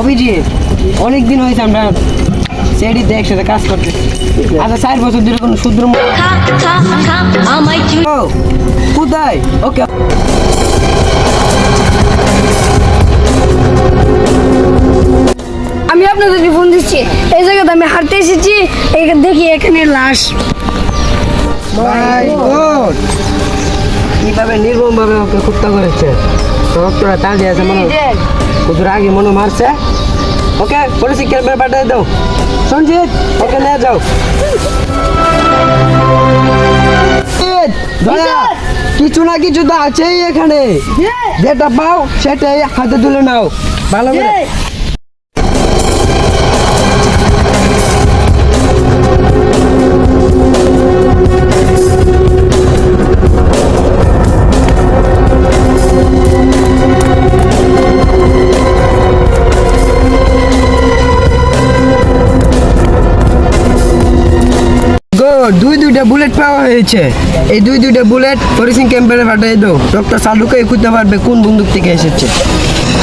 অভিজিৎ অনেক দিন হয়েছে আমরা সেডিতে একসাথে কাজ করতে আচ্ছা চার বছর ধরে কোনো শুদ্র কোথায়? ওকে। আমি আপনাদেরকে ফোন দিচ্ছি। এই জায়গাতে আমি হাঁটতে এসেছি। এই দেখি এখানে লাশ। কীভাবে নির্মম ভাবে ওকে হত্যা করেছে? রক্তটা তাল দিয়েছে মনে কুতুর আগে মনে মারছে। ওকে পুলিশ ক্যাম্পে পাঠিয়ে দাও। সঞ্জিত ওকে নিয়ে যাও। কিছু না কিছু তো আছেই এখানে। যেটা পাও সেটাই হাতে তুলে নাও। ভালো করে। দুইটা বুলেট পাওয়া হয়েছে। এই দুই দুইটা বুলেট ফরেসিং ক্যাম্পে পাঠিয়ে দাও। ডক্টর সালুকে খুঁজতে পারবে কোন বন্দুক থেকে এসেছে।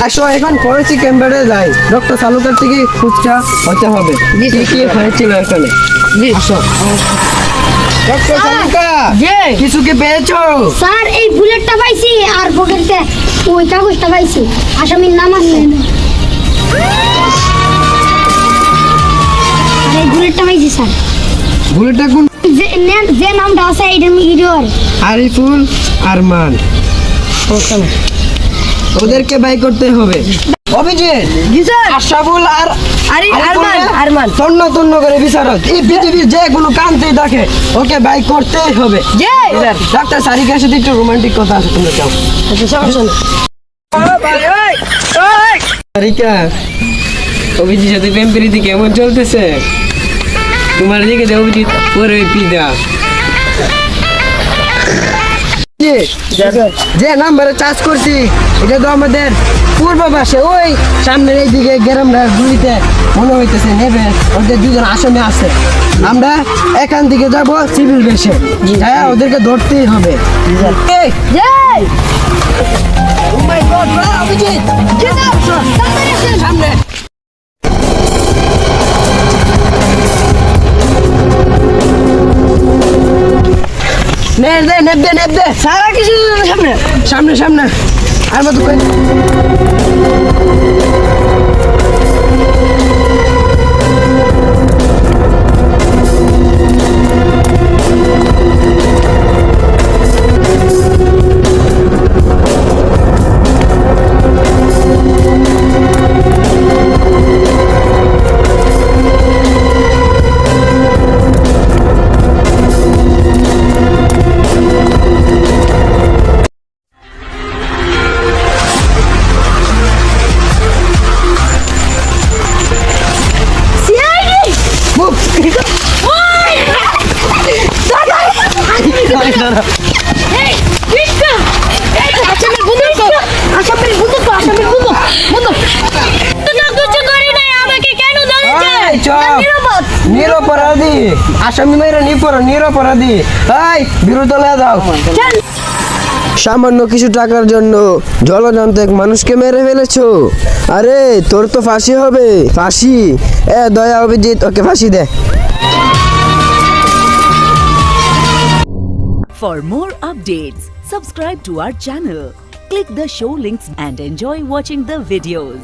আসো এখন ফরেসিং ক্যাম্পে যাই। ডক্টর সালুকার থেকে খুঁজটা হতে হবে। কি কি হয়েছিল এখানে? আসো। ডক্টর সালুকা কিছু কি পেয়েছ? স্যার এই বুলেটটা পাইছি আর পকেটে ওই কাগজটা পাইছি। আসামির নাম আছে। আর এই বুলেটটা পাইছি স্যার। বুলেটটা কোন যে নামটা আছে এইটার ইডিওর আরিফুল আরমান ওদেরকে বাই করতে হবে। অভিজিৎ। আশাবুল আর আরমান আরমান। তন্ন তন্ন করে বিচারত এই পৃথিবীর যে কোনো কান্তেই থাকে ওকে বাই করতেই হবে। ডাক্তার সারিকার সাথে একটু রোমান্টিক কথা আছে তোমরা যাও। সারিকা অভিজিৎ সাথে প্রেম প্রীতি কেমন চলতেছে? তোমার দিকে যে অভিজিৎ পরে পিদা। যে নাম্বারে চাষ করছি এটা তো আমাদের পূর্ব পাশে ওই সামনের এইদিকে গ্রামরা গুলিতে মনে হইতেছে নেবে ওদের দুজন আসামে আছে। আমরা এখান থেকে যাব সিভিল বেশে হ্যাঁ ওদেরকে ধরতেই হবে। এই, oh সামনে। নে দে নেপ দে নেপ দে। সারা কিছু সামনে সামনে সামনে। আর মতো নিরপরাধী। আসামি মেয়েরা নিপর নিরপরাধী। এই বিরুদ্ধে দাও সামান্য কিছু টাকার জন্য জলজান্ত এক মানুষকে মেরে ফেলেছো। আরে তোর তো ফাঁসি হবে। ফাঁসি। এ দয়া অভিজিৎ ওকে ফাঁসি দে। For more updates, subscribe to our channel, click the show links and enjoy watching the videos.